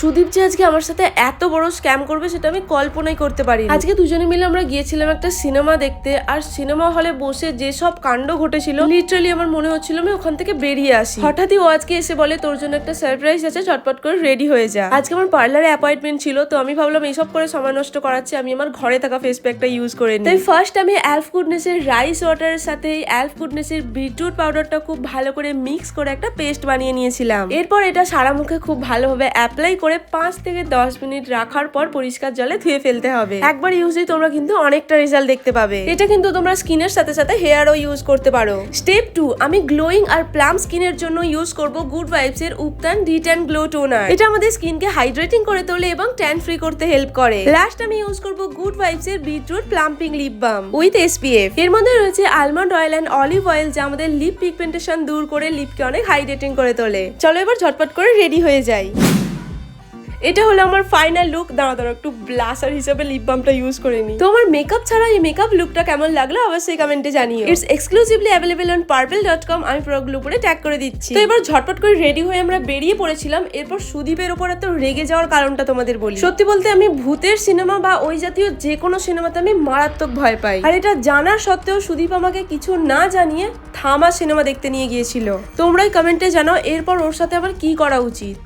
সুদীপ যে আজকে আমার সাথে এত বড় স্ক্যাম করবে সেটা আমি কল্পনাই করতে পারি আজকে দুজনে মিলে আমরা গিয়েছিলাম একটা সিনেমা দেখতে আর সিনেমা হলে বসে যেসব কাণ্ড ঘটেছিল লিটারালি আমার মনে হচ্ছিল আমি ওখান থেকে বেরিয়ে আসি। হঠাৎই ও আজকে এসে বলে তোর জন্য একটা সারপ্রাইজ আছে চটপট করে রেডি হয়ে যা। আজকে আমার পার্লারে অ্যাপয়েন্টমেন্ট ছিল তো আমি ভাবলাম এইসব করে সময় নষ্ট করাচ্ছি আমি আমার ঘরে থাকা ফেস প্যাকটা ইউজ করে নিই। তাই ফার্স্ট আমি অ্যালফ গুডনেসের রাইস ওয়াটারের সাথে এই অ্যালফ গুডনেসের বিটরুট পাউডারটা খুব ভালো করে মিক্স করে একটা পেস্ট বানিয়ে নিয়েছিলাম। এরপর এটা সারা মুখে খুব ভালোভাবে অ্যাপ্লাই করে পাঁচ থেকে দশ মিনিট রাখার পর পরিষ্কার জলে ধুয়ে ফেলতে হবে। একবার ইউজে তোমরা কিন্তু অনেকটা রেজাল্ট দেখতে পাবে। এটা কিন্তু তোমরা স্কিনের সাথে সাথে হেয়ারও ইউজ করতে পারো। স্টেপ টু আমি গ্লোয়িং আর প্লাম স্কিনের জন্য ইউজ করব গুড ভাইবস এর ubtan de tan glow toner এটা আমাদের স্কিনকে হাইড্রেটিং করে তোলে এবং ট্যান ফ্রি করতে হেল্প করে। লাস্ট আমি ইউজ করব গুড ভাইবস এর beetroot plumping lip balm with SPF এর মধ্যে রয়েছে almond oil and olive oil যা আমাদের লিপ পিগমেন্টেশন দূর করে লিপকে অনেক হাইড্রেটিং করে তোলে। চলো এবার ঝটপট করে রেডি হয়ে যাই। এটা হলো আমার ফাইনাল লুক দাঁড়া দাঁড়া একটু ব্লাসার হিসেবে লিপ বামটা ইউজ করে নি তো আমার মেকআপ ছাড়া এই মেকআপ লুকটা কেমন লাগল অবশ্যই কমেন্টে জানিও। It's exclusively available on purple dot com আমি পুরোগুলো উপরে ট্যাগ করে দিচ্ছি। তো এবার ঝটপট করে রেডি হয়ে আমরা বেরিয়ে পড়েছিলাম। এরপর সুদীপের ওপর এত রেগে যাওয়ার কারণটা তোমাদের বলি। সত্যি বলতে আমি ভূতের সিনেমা বা ওই জাতীয় যে কোনো সিনেমাতে আমি মারাত্মক ভয় পাই। আর এটা জানার সত্ত্বেও সুদীপ আমাকে কিছু না জানিয়ে থামা সিনেমা দেখতে নিয়ে গিয়েছিল। তোমরাই কমেন্টে জানাও, এরপর ওর সাথে আবার কি করা উচিত?